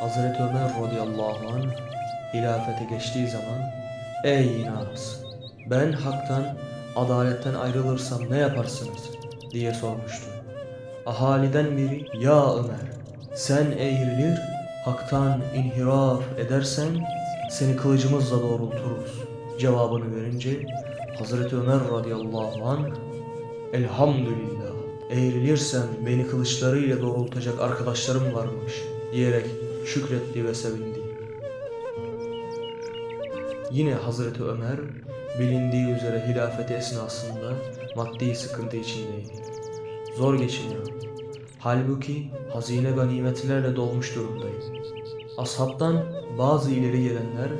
Hazreti Ömer radıyallahu anh hilafete geçtiği zaman Ey nas! Ben haktan, adaletten ayrılırsam ne yaparsınız? diye sormuştu. Ahaliden biri Ya Ömer sen eğrilir, haktan inhiraf edersen seni kılıcımızla doğrulturuz cevabını verince Hazreti Ömer radıyallahu anh Elhamdülillah eğrilirsem beni kılıçlarıyla doğrultacak arkadaşlarım varmış diyerek şükretti ve sevindi. Yine Hazreti Ömer bilindiği üzere hilafeti esnasında maddi sıkıntı içindeydi. Zor geçiniyor. Halbuki hazine ganimetlerle dolmuş durumdaydı. Ashabtan bazı ileri gelenler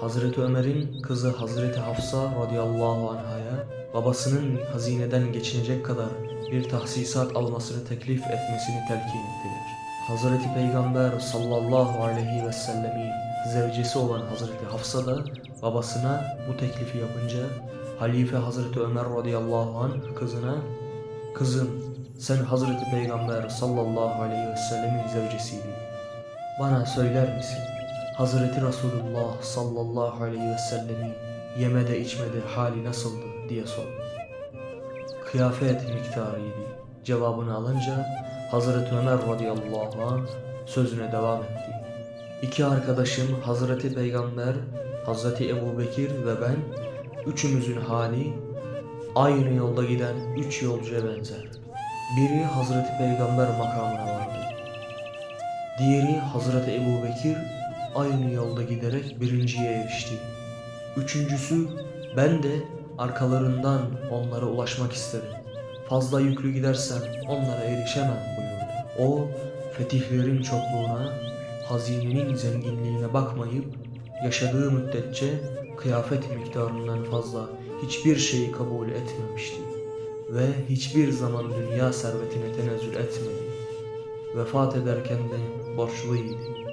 Hazreti Ömer'in kızı Hazreti Hafsa radıyallahu anhaya babasının hazineden geçinecek kadar bir tahsisat almasını teklif etmesini telkin ettiler. Hazreti Peygamber sallallahu aleyhi ve sellemin zevcesi olan Hazreti Hafsa da babasına bu teklifi yapınca Halife Hazreti Ömer radıyallahu anh kızına Kızım sen Hazreti Peygamber sallallahu aleyhi ve sellemin zevcesiydin. Bana söyler misin? Hazreti Resulullah sallallahu aleyhi ve sellemin yemede içmede hali nasıldı diye sordu. Kıyafet miktarıydı. Cevabını alınca Hazreti Ömer radıyallahu anh sözüne devam etti. İki arkadaşım Hazreti Peygamber, Hazreti Ebu Bekir ve ben üçümüzün hali aynı yolda giden üç yolcuya benzer. Biri Hazreti Peygamber makamına vardı. Diğeri Hazreti Ebu Bekir aynı yolda giderek birinciye erişti. Üçüncüsü ben de arkalarından onlara ulaşmak isterim. Fazla yüklü gidersem onlara erişemem buyurdu. O fetihlerin çokluğuna, hazinenin zenginliğine bakmayıp yaşadığı müddetçe kıyafet miktarından fazla hiçbir şeyi kabul etmemişti ve hiçbir zaman dünya servetine tenezzül etmedi. Vefat ederken de borçluydu.